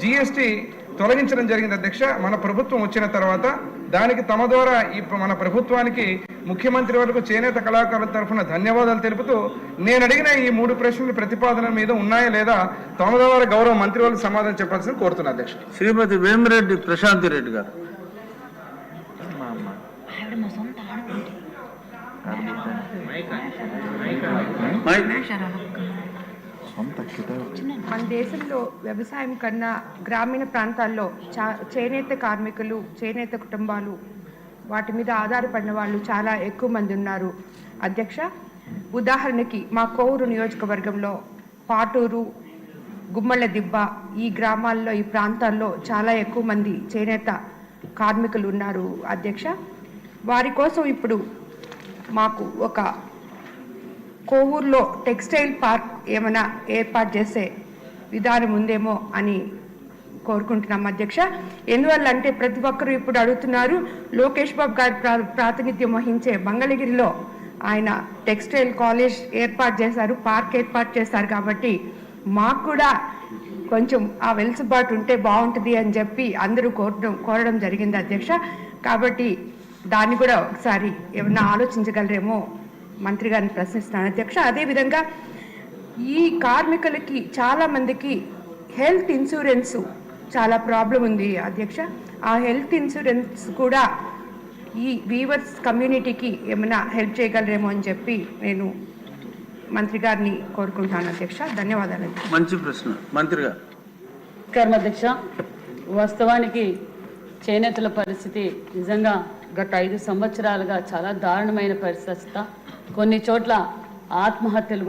GST తొలగించడం జరిగింది అధ్యక్ష. మన ప్రభుత్వం వచ్చిన తర్వాత దానికి తమ ద్వారా ఈ మన ప్రభుత్వానికి ముఖ్యమంత్రి వరకు చేనేత కళాకారుల తరఫున ధన్యవాదాలు తెలుపుతూ నేను అడిగిన ఈ మూడు ప్రశ్నలు ప్రతిపాదన మీద ఉన్నాయా లేదా తమ ద్వారా గౌరవ మంత్రి వాళ్ళు సమాధానం చెప్పాల్సింది కోరుతున్నా అధ్యక్ష. శ్రీమతి వేమిరెడ్డి ప్రశాంతి రెడ్డి గారు. మైక్ మన దేశంలో వ్యవసాయం కన్నా గ్రామీణ ప్రాంతాల్లో చా చేనేత కార్మికులు చేనేత కుటుంబాలు వాటి మీద ఆధారపడిన వాళ్ళు చాలా ఎక్కువ మంది ఉన్నారు. అధ్యక్ష ఉదాహరణకి మా కోవూరు నియోజకవర్గంలో పాటూరు గుమ్మళ్ళ దిబ్బ ఈ గ్రామాల్లో ఈ ప్రాంతాల్లో చాలా ఎక్కువ మంది చేనేత కార్మికులు ఉన్నారు. అధ్యక్ష వారి కోసం ఇప్పుడు మాకు ఒక కోవూరులో టెక్స్టైల్ పార్క్ ఏమైనా ఏర్పాటు చేసే విధానం ఉందేమో అని కోరుకుంటున్నాం అధ్యక్ష. ఎందువల్ల అంటే ప్రతి ఒక్కరూ ఇప్పుడు అడుగుతున్నారు లోకేష్ బాబు గారి ప్రా- ప్రాతినిధ్యం వహించే మంగళగిరిలో ఆయన టెక్స్టైల్ కాలేజ్ ఏర్పాటు చేశారు పార్క్ ఏర్పాటు చేశారు కాబట్టి మాకు కూడా కొంచెం ఆ వెలుసుబాటు ఉంటే బాగుంటుంది అని చెప్పి అందరూ కోరడం కోరడం జరిగింది అధ్యక్ష. కాబట్టి దాన్ని కూడా ఒకసారి ఏమన్నా ఆలోచించగలరేమో మంత్రి గారిని ప్రశ్నిస్తున్నాను అధ్యక్ష అదేవిధంగా ఈ కార్మికులకి చాలా మందికి హెల్త్ ఇన్సూరెన్స్ చాలా ప్రాబ్లం ఉంది అధ్యక్ష. ఆ హెల్త్ ఇన్సూరెన్స్ కూడా ఈ వీవర్స్ కమ్యూనిటీకి ఏమైనా హెల్ప్ చేయగలరేమో అని చెప్పి నేను మంత్రి గారిని కోరుకుంటున్నాను అధ్యక్ష. ధన్యవాదాలు. మంచి ప్రశ్న. మంత్రి గారు అధ్యక్ష. వాస్తవానికి చేనేతల పరిస్థితి నిజంగా గత ఐదు సంవత్సరాలుగా చాలా దారుణమైన పరిస్థితి. కొన్ని చోట్ల ఆత్మహత్యలు